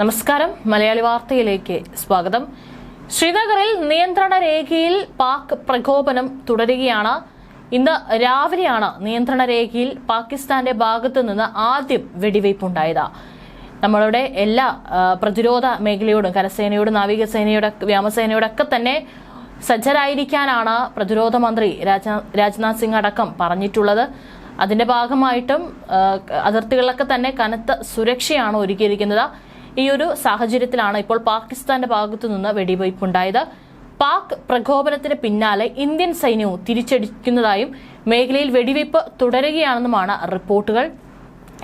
നമസ്കാരം. മലയാളി വാർത്തയിലേക്ക് സ്വാഗതം. ശ്രീനഗറിൽ നിയന്ത്രണ രേഖയിൽ പാക് പ്രകോപനം തുടരുകയാണ്. ഇന്ന് രാവിലെയാണ് നിയന്ത്രണ രേഖയിൽ പാകിസ്ഥാന്റെ ഭാഗത്തു നിന്ന് ആദ്യം വെടിവയ്പുണ്ടായത്. നമ്മളുടെ എല്ലാ പ്രതിരോധ മേഖലയോടും കരസേനയോടും നാവികസേനയുടെ വ്യോമസേനയോടൊക്കെ തന്നെ സജ്ജരായിരിക്കാനാണ് പ്രതിരോധ മന്ത്രി രാജ്നാ- രാജ്നാഥ് സിംഗ് അടക്കം പറഞ്ഞിട്ടുള്ളത്. അതിന്റെ ഭാഗമായിട്ടും അതിർത്തികളിലൊക്കെ തന്നെ കനത്ത സുരക്ഷയാണ് ഒരുക്കിയിരിക്കുന്നത്. ഈ ഒരു സാഹചര്യത്തിലാണ് ഇപ്പോൾ പാകിസ്ഥാന്റെ ഭാഗത്തു നിന്ന് വെടിവയ്പുണ്ടായത്. പാക് പ്രകോപനത്തിന് പിന്നാലെ ഇന്ത്യൻ സൈന്യവും തിരിച്ചടിക്കുന്നതായും മേഖലയിൽ വെടിവയ്പ് തുടരുകയാണെന്നുമാണ് റിപ്പോർട്ടുകൾ.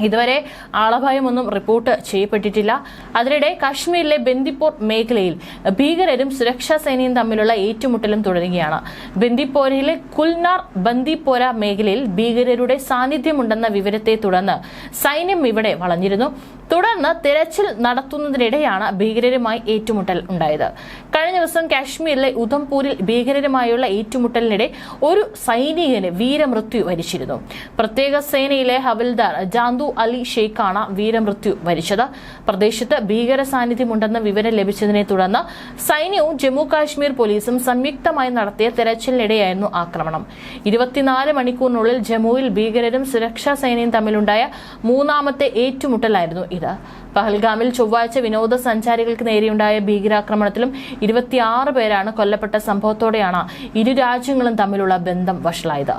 ഇതുവരെ ആളപായമൊന്നും റിപ്പോർട്ട് ചെയ്യപ്പെട്ടിട്ടില്ല. അതിനിടെ കാശ്മീരിലെ ബന്ദിപ്പോർ മേഖലയിൽ ഭീകരരും സുരക്ഷാ സേനയും തമ്മിലുള്ള ഏറ്റുമുട്ടലും തുടരുകയാണ്. ബന്ദിപ്പോരയിലെ കുൽനാർ ബന്ദിപ്പോര മേഖലയിൽ ഭീകരരുടെ സാന്നിധ്യമുണ്ടെന്ന വിവരത്തെ തുടർന്ന് സൈന്യം ഇവിടെ വളഞ്ഞിരുന്നു. തുടർന്ന് തിരച്ചിൽ നടത്തുന്നതിനിടെയാണ് ഭീകരരുമായി ഏറ്റുമുട്ടൽ ഉണ്ടായത്. കഴിഞ്ഞ ദിവസം കാശ്മീരിലെ ഉധംപൂരിൽ ഭീകരരുമായുള്ള ഏറ്റുമുട്ടലിനിടെ ഒരു സൈനികന് വീരമൃത്യു വരിച്ചിരുന്നു. പ്രത്യേക സേനയിലെ ഹവിൽദാർ ജാന്തു അലി ഷെയ്ഖാണ് വീരമൃത്യു വരിച്ചത്. പ്രദേശത്ത് ഭീകര സാന്നിധ്യമുണ്ടെന്ന വിവരം ലഭിച്ചതിനെ തുടർന്ന് സൈന്യവും ജമ്മു കാശ്മീർ പോലീസും സംയുക്തമായി നടത്തിയ തെരച്ചിലിനിടെയായിരുന്നു ആക്രമണം. ഇരുപത്തിനാല് മണിക്കൂറിനുള്ളിൽ ജമ്മുവിൽ ഭീകരരും സുരക്ഷാ സേനയും തമ്മിലുണ്ടായ മൂന്നാമത്തെ ഏറ്റുമുട്ടലായിരുന്നു ഇത്. പഹൽഗാമിൽ ചൊവ്വാഴ്ച വിനോദസഞ്ചാരികൾക്ക് നേരെയുണ്ടായ ഭീകരാക്രമണത്തിലും ഇരുപത്തിയാറ് പേരാണ് കൊല്ലപ്പെട്ട സംഭവത്തോടെയാണ് ഇരു രാജ്യങ്ങളും തമ്മിലുള്ള ബന്ധം വഷളായത്.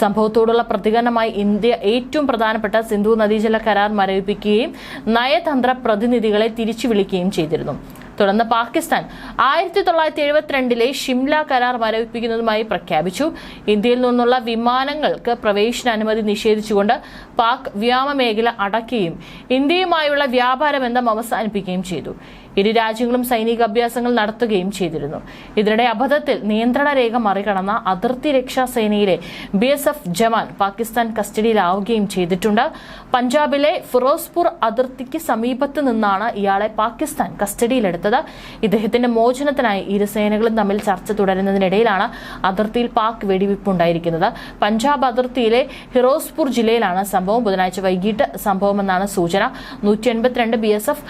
സംഭവത്തോടുള്ള പ്രതികരണമായി ഇന്ത്യ ഏറ്റവും പ്രധാനപ്പെട്ട സിന്ധു നദീജല കരാർ മരവിപ്പിക്കുകയും നയതന്ത്ര പ്രതിനിധികളെ തിരിച്ചു വിളിക്കുകയും ചെയ്തിരുന്നു. തുടർന്ന് പാകിസ്ഥാൻ ആയിരത്തി തൊള്ളായിരത്തി എഴുപത്തിരണ്ടിലെ ഷിംല കരാർ മരവിപ്പിക്കുന്നതുമായി പ്രഖ്യാപിച്ചു. ഇന്ത്യയിൽ നിന്നുള്ള വിമാനങ്ങൾക്ക് പ്രവേശനാനുമതി നിഷേധിച്ചുകൊണ്ട് പാക് വ്യോമ മേഖല അടയ്ക്കുകയും ഇന്ത്യയുമായുള്ള വ്യാപാര ബന്ധം അവസാനിപ്പിക്കുകയും ചെയ്തു. ഇരു രാജ്യങ്ങളും സൈനിക അഭ്യാസങ്ങൾ നടത്തുകയും ചെയ്തിരുന്നു. ഇതിനിടെ അബദ്ധത്തിൽ നിയന്ത്രണ രേഖ മറികടന്ന അതിർത്തി രക്ഷാ സേനയിലെ ബി എസ് എഫ് ജവാൻ പാകിസ്ഥാൻ കസ്റ്റഡിയിലാവുകയും ചെയ്തിട്ടുണ്ട്. പഞ്ചാബിലെ ഫിറോസ്പൂർ അതിർത്തിക്ക് സമീപത്ത് നിന്നാണ് ഇയാളെ പാകിസ്ഥാൻ കസ്റ്റഡിയിലെടുത്തത്. ഇദ്ദേഹത്തിന്റെ മോചനത്തിനായി ഇരു സേനകളും തമ്മിൽ ചർച്ച തുടരുന്നതിനിടയിലാണ് അതിർത്തിയിൽ പാക് വെടിവയ്പുണ്ടായിരിക്കുന്നത് പഞ്ചാബ് അതിർത്തിയിലെ ഹിറോസ്പൂർ ജില്ലയിലാണ് സംഭവം. ബുധനാഴ്ച വൈകിട്ട് സംഭവമെന്നാണ് സൂചന. നൂറ്റി എൺപത്തിരണ്ട് ബി എസ് എഫ്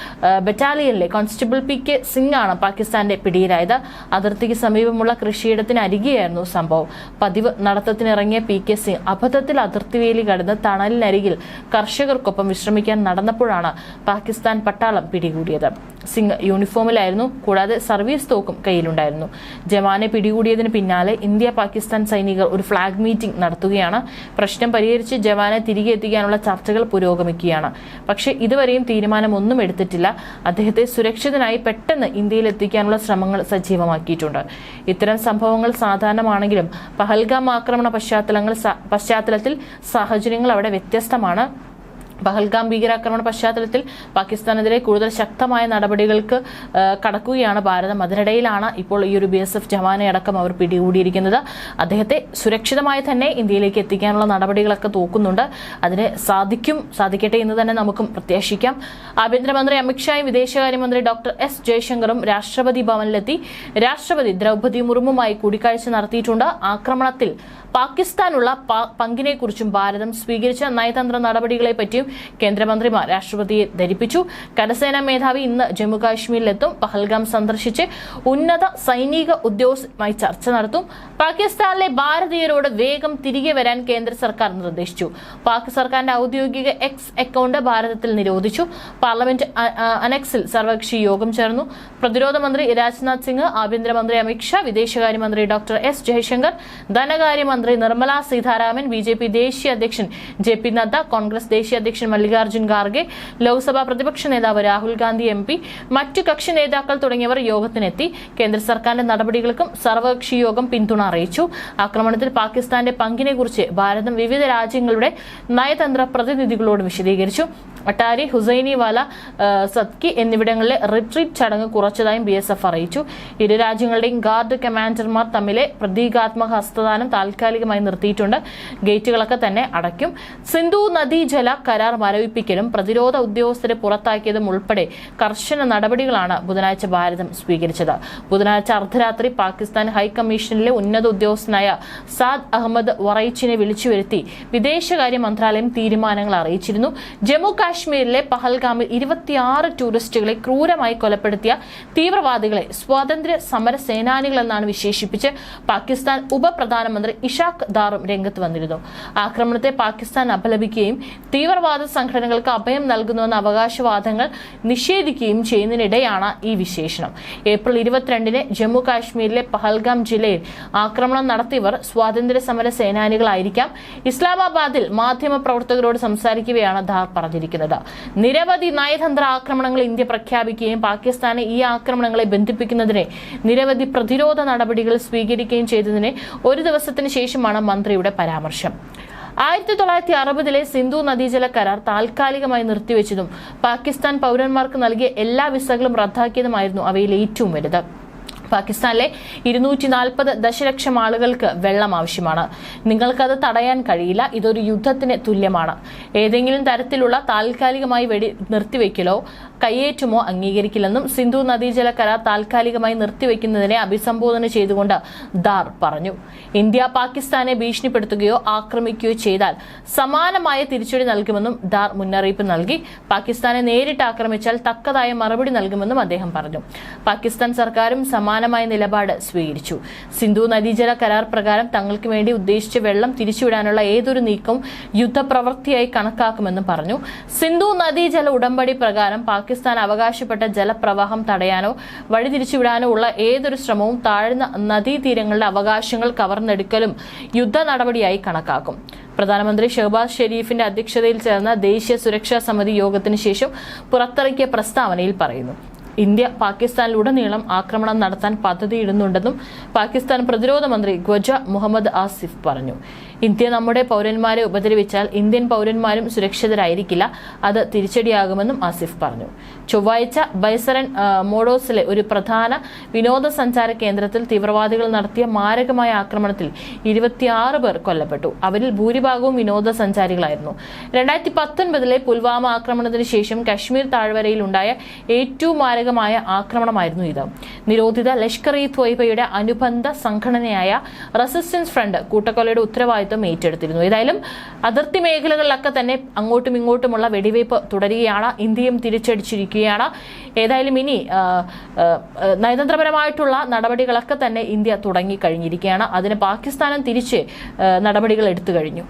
ബറ്റാലിയനിലെ കോൺസ്റ്റബിൾ പി കെ സിംഗ് ആണ് പാകിസ്ഥാന്റെ പിടിയിലായത്. അതിർത്തിക്ക് സമീപമുള്ള കൃഷിയിടത്തിന് അരികെയായിരുന്നു സംഭവം. പതിവ് നടത്തത്തിനിറങ്ങിയ പി കെ സിംഗ് അബദ്ധത്തിൽ അതിർത്തി വേലി കടന്ന് തണലിനരികിൽ കർഷകർക്കൊപ്പം വിശ്രമിക്കാൻ നടന്നപ്പോഴാണ് പാകിസ്ഥാൻ പട്ടാളം പിടികൂടിയത്. സിംഗ് യൂണിഫോമിലായിരുന്നു കൂടാതെ സർവീസ് തോക്കും കയ്യിലുണ്ടായിരുന്നു. ജവാനെ പിടികൂടിയതിന് പിന്നാലെ ഇന്ത്യ പാകിസ്ഥാൻ സൈനികർ ഒരു ഫ്ളാഗ് മീറ്റിംഗ് നടത്തുകയാണ്. പ്രശ്നം പരിഹരിച്ച് ജവാനെ തിരികെ എത്തിക്കാനുള്ള ചർച്ചകൾ പുരോഗമിക്കുകയാണ്. പക്ഷേ ഇതുവരെയും തീരുമാനമൊന്നും എടുത്തിട്ടില്ല. അദ്ദേഹത്തെ സുരക്ഷിതനായി പെട്ടെന്ന് ഇന്ത്യയിൽ എത്തിക്കാനുള്ള ശ്രമങ്ങൾ സജീവമാക്കിയിട്ടുണ്ട്. ഇത്തരം സംഭവങ്ങൾ സാധാരണമാണെങ്കിലും പഹൽഗാം ആക്രമണ പശ്ചാത്തലങ്ങൾ പശ്ചാത്തലത്തിൽ സാഹചര്യങ്ങൾ അവിടെ വ്യത്യസ്തമാണ്. പഹൽഗാം ഭീകരാക്രമണ പശ്ചാത്തലത്തിൽ പാകിസ്ഥാനെതിരെ കൂടുതൽ ശക്തമായ നടപടികൾക്ക് കടക്കുകയാണ് ഭാരതം. അതിനിടയിലാണ് ഇപ്പോൾ ഈ ഒരു ബി എസ് എഫ് ജവാനെ അടക്കം അവർ പിടികൂടിയിരിക്കുന്നത്. അദ്ദേഹത്തെ സുരക്ഷിതമായി തന്നെ ഇന്ത്യയിലേക്ക് എത്തിക്കാനുള്ള നടപടികളൊക്കെ തോക്കുന്നുണ്ട്. അതിന് സാധിക്കും സാധിക്കട്ടെ എന്ന് തന്നെ നമുക്കും പ്രത്യാശിക്കാം. ആഭ്യന്തരമന്ത്രി അമിത്ഷായും വിദേശകാര്യമന്ത്രി ഡോക്ടർ എസ് ജയശങ്കറും രാഷ്ട്രപതി ഭവനിലെത്തി. രാഷ്ട്രപതി ദ്രൗപദി മുർമുമായി കൂടിക്കാഴ്ച നടത്തിയിട്ടുണ്ട്. ആക്രമണത്തിൽ പാകിസ്ഥാനുള്ള പങ്കിനെക്കുറിച്ചും ഭാരതം സ്വീകരിച്ച നയതന്ത്ര നടപടികളെ പറ്റിയും കേന്ദ്രമന്ത്രിമാർ രാഷ്ട്രപതിയെ ധരിപ്പിച്ചു. കരസേനാ മേധാവി ഇന്ന് ജമ്മുകാശ്മീരിലെത്തും. പഹൽഗാം സന്ദർശിച്ച് ഉന്നത സൈനിക ഉദ്യോഗസ്ഥരുമായി ചർച്ച നടത്തും. പാകിസ്ഥാനിലെ ഭാരതീയരോട് വേഗം തിരികെ വരാൻ കേന്ദ്ര സർക്കാർ നിർദ്ദേശിച്ചു. പാക് സർക്കാരിന്റെ ഔദ്യോഗിക എക്സ് അക്കൗണ്ട് ഭാരതത്തിൽ നിരോധിച്ചു. പാർലമെന്റ് അനക്സിൽ സർവകക്ഷി യോഗം ചേർന്നു. പ്രതിരോധ മന്ത്രി രാജ്നാഥ് സിംഗ് ആഭ്യന്തരമന്ത്രി അമിത്ഷാ വിദേശകാര്യമന്ത്രി ഡോക്ടർ എസ് ജയശങ്കർ ധനകാര്യമന്ത്രി നിർമ്മല സീതാരാമൻ ബി ദേശീയ അധ്യക്ഷൻ ജെ പി നദ്ദ കോൺഗ്രസ് ദേശീയ അധ്യക്ഷൻ മല്ലികാർജുൻ ഖാർഗെ ലോക്സഭാ പ്രതിപക്ഷ നേതാവ് രാഹുൽ ഗാന്ധി എം പി മറ്റു കക്ഷി നേതാക്കൾ തുടങ്ങിയവർ യോഗത്തിനെത്തി. കേന്ദ്ര സർക്കാരിന്റെ നടപടികൾക്കും സർവകക്ഷി യോഗം പിന്തുണ അറിയിച്ചു. ആക്രമണത്തിൽ പാകിസ്ഥാന്റെ പങ്കിനെക്കുറിച്ച് ഭാരതം വിവിധ രാജ്യങ്ങളുടെ നയതന്ത്ര പ്രതിനിധികളോട് വിശദീകരിച്ചു. അട്ടാരി ഹുസൈനിവാല സത്കി എന്നിവിടങ്ങളിലെ റിട്രീറ്റ് ചടങ്ങ് കുറച്ചതായും ബി എസ് എഫ് അറിയിച്ചു. ഇരു രാജ്യങ്ങളുടെയും ഗാർഡ് കമാൻഡർമാർ തമ്മിലെ പ്രതീകാത്മക ഹസ്തദാനം താൽക്കാലികമായി നിർത്തിയിട്ടുണ്ട്. ഗേറ്റുകളൊക്കെ തന്നെ അടയ്ക്കും. സിന്ധു നദീജല കരാർ മരവിപ്പിക്കലും പ്രതിരോധ ഉദ്യോഗസ്ഥരെ പുറത്താക്കിയതും ഉൾപ്പെടെ കർശന നടപടികളാണ് ബുധനാഴ്ച ഭാരതം സ്വീകരിച്ചത്. ബുധനാഴ്ച അർദ്ധരാത്രി പാകിസ്ഥാൻ ഹൈക്കമ്മീഷനിലെ ഉന്നത ഉദ്യോഗസ്ഥനായ സാദ് അഹമ്മദ് വറൈച്ചിനെ വിളിച്ചു വരുത്തി വിദേശകാര്യ മന്ത്രാലയം തീരുമാനങ്ങൾ അറിയിച്ചിരുന്നു. ജമ്മു കാശ്മീർ കാശ്മീരിലെ പഹൽഗാമിൽ ഇരുപത്തിയാറ് ടൂറിസ്റ്റുകളെ ക്രൂരമായി കൊലപ്പെടുത്തിയ തീവ്രവാദികളെ സ്വാതന്ത്ര്യ സമര സേനാനികളെന്നാണ് വിശേഷിപ്പിച്ച് പാകിസ്ഥാൻ ഉപപ്രധാനമന്ത്രി ഇഷാഖ് ദാറും രംഗത്ത് വന്നിരുന്നു. ആക്രമണത്തെ പാകിസ്ഥാൻ അപലപിക്കുകയും തീവ്രവാദ സംഘടനകൾക്ക് അഭയം നൽകുന്നുവെന്ന അവകാശവാദങ്ങൾ നിഷേധിക്കുകയും ചെയ്യുന്നതിനിടെയാണ് ഈ വിശേഷണം. ഏപ്രിൽ ഇരുപത്തിരണ്ടിന് ജമ്മു കാശ്മീരിലെ പഹൽഗാം ജില്ലയിൽ ആക്രമണം നടത്തിയവർ സ്വാതന്ത്ര്യ സമര സേനാനികളായിരിക്കാം. ഇസ്ലാമാബാദിൽ മാധ്യമ പ്രവർത്തകരോട് സംസാരിക്കവെയാണ് ധാർ പറഞ്ഞിരിക്കുന്നത്. നിരവധി നയതന്ത്ര ആക്രമണങ്ങൾ ഇന്ത്യ പ്രഖ്യാപിക്കുകയും പാകിസ്ഥാനെ ഈ ആക്രമണങ്ങളെ ബന്ധിപ്പിക്കുന്നതിനെ നിരവധി പ്രതിരോധ നടപടികൾ സ്വീകരിക്കുകയും ചെയ്തതിനെ ഒരു ദിവസത്തിന് ശേഷമാണ് മന്ത്രിയുടെ പരാമർശം. ആയിരത്തി തൊള്ളായിരത്തി അറുപതിലെ സിന്ധു നദീജല കരാർ താൽക്കാലികമായി നിർത്തിവെച്ചതും പാകിസ്ഥാൻ പൗരന്മാർക്ക് നൽകിയ എല്ലാ വിസകളും റദ്ദാക്കിയതുമായിരുന്നു അവയിൽ ഏറ്റവും വലുത്. പാകിസ്ഥാനിലെ ഇരുന്നൂറ്റി നാൽപ്പത് ദശലക്ഷം ആളുകൾക്ക് വെള്ളം ആവശ്യമാണ്. നിങ്ങൾക്കത് തടയാൻ കഴിയില്ല. ഇതൊരു യുദ്ധത്തിന് തുല്യമാണ്. ഏതെങ്കിലും തരത്തിലുള്ള താൽക്കാലികമായി വെടി നിർത്തിവെക്കലോ കയ്യേറ്റുമോ അംഗീകരിക്കില്ലെന്നും സിന്ധു നദീജല കരാർ താൽക്കാലികമായി നിർത്തിവെക്കുന്നതിനെ അഭിസംബോധന ചെയ്തുകൊണ്ട് ദാർ പറഞ്ഞു. ഇന്ത്യ പാകിസ്ഥാനെ ഭീഷണിപ്പെടുത്തുകയോ ആക്രമിക്കുകയോ ചെയ്താൽ സമാനമായ തിരിച്ചടി നൽകുമെന്നും ദാർ മുന്നറിയിപ്പ് നൽകി. പാകിസ്ഥാനെ നേരിട്ട് ആക്രമിച്ചാൽ തക്കതായ മറുപടി നൽകുമെന്നും അദ്ദേഹം പറഞ്ഞു. പാകിസ്ഥാൻ സർക്കാരും സമാനമായ നിലപാട് സ്വീകരിച്ചു. സിന്ധു നദീജല കരാർ പ്രകാരം തങ്ങൾക്ക് വേണ്ടി ഉദ്ദേശിച്ച വെള്ളം തിരിച്ചുവിടാനുള്ള ഏതൊരു നീക്കവും യുദ്ധപ്രവൃത്തിയായി കണക്കാക്കുമെന്നും പറഞ്ഞു. സിന്ധു നദീജല ഉടമ്പടി പ്രകാരം പാകിസ്ഥാൻ അവകാശപ്പെട്ട ജലപ്രവാഹം തടയാനോ വഴി തിരിച്ചുവിടാനോ ഉള്ള ഏതൊരു ശ്രമവും താഴ്ന്ന നദീതീരങ്ങളുടെ അവകാശങ്ങൾ കവർന്നെടുക്കലും യുദ്ധ നടപടിയായി കണക്കാക്കും. പ്രധാനമന്ത്രി ഷഹബാസ് ഷെരീഫിന്റെ അധ്യക്ഷതയിൽ ചേർന്ന ദേശീയ സുരക്ഷാ സമിതി യോഗത്തിന് ശേഷം പുറത്തിറക്കിയ പ്രസ്താവനയിൽ പറയുന്നു. ഇന്ത്യ പാകിസ്ഥാനിലുടനീളം ആക്രമണം നടത്താൻ പദ്ധതിയിടുന്നുണ്ടെന്നും പാകിസ്ഥാൻ പ്രതിരോധ മന്ത്രി ഗ്വജ മുഹമ്മദ് ആസിഫ് പറഞ്ഞു. ഇന്ത്യ നമ്മുടെ പൗരന്മാരെ ഉപദ്രവിച്ചാൽ ഇന്ത്യൻ പൗരന്മാരും സുരക്ഷിതരായിരിക്കില്ല. അത് തിരിച്ചടിയാകുമെന്നും ആസിഫ് പറഞ്ഞു. ചൊവ്വാഴ്ച ബൈസറൻ മോഡോസിലെ ഒരു പ്രധാന വിനോദസഞ്ചാര കേന്ദ്രത്തിൽ തീവ്രവാദികൾ നടത്തിയ മാരകമായ ആക്രമണത്തിൽ ഇരുപത്തിയാറ് പേർ കൊല്ലപ്പെട്ടു. അവരിൽ ഭൂരിഭാഗവും വിനോദസഞ്ചാരികളായിരുന്നു. രണ്ടായിരത്തി പത്തൊൻപതിലെ പുൽവാമ ആക്രമണത്തിന് ശേഷം കശ്മീർ താഴ്വരയിൽ ഉണ്ടായ ഏറ്റവും മാരകമായ ആക്രമണമായിരുന്നു ഇത്. നിരോധിത ലഷ്കർ ഇ ത്വയ്ബയുടെ അനുബന്ധ സംഘടനയായ റെസിസ്റ്റൻസ് ഫ്രണ്ട് കൂട്ടക്കൊലയുടെ ഉത്തരവാദിത്വം ഏറ്റെടുത്തിരുന്നു. ഏതായാലും അതിർത്തി മേഖലകളിലൊക്കെ തന്നെ അങ്ങോട്ടും ഇങ്ങോട്ടുമുള്ള വെടിവയ്പ് തുടരുകയാണ്. ഇന്ത്യയും തിരിച്ചടിച്ചിരിക്കുകയാണ്. ഏതായാലും ഇനി നയതന്ത്രപരമായിട്ടുള്ള നടപടികളൊക്കെ തന്നെ ഇന്ത്യ തുടങ്ങി കഴിഞ്ഞിരിക്കുകയാണ് അതിന് പാകിസ്ഥാനും തിരിച്ച് നടപടികൾ എടുത്തു കഴിഞ്ഞു.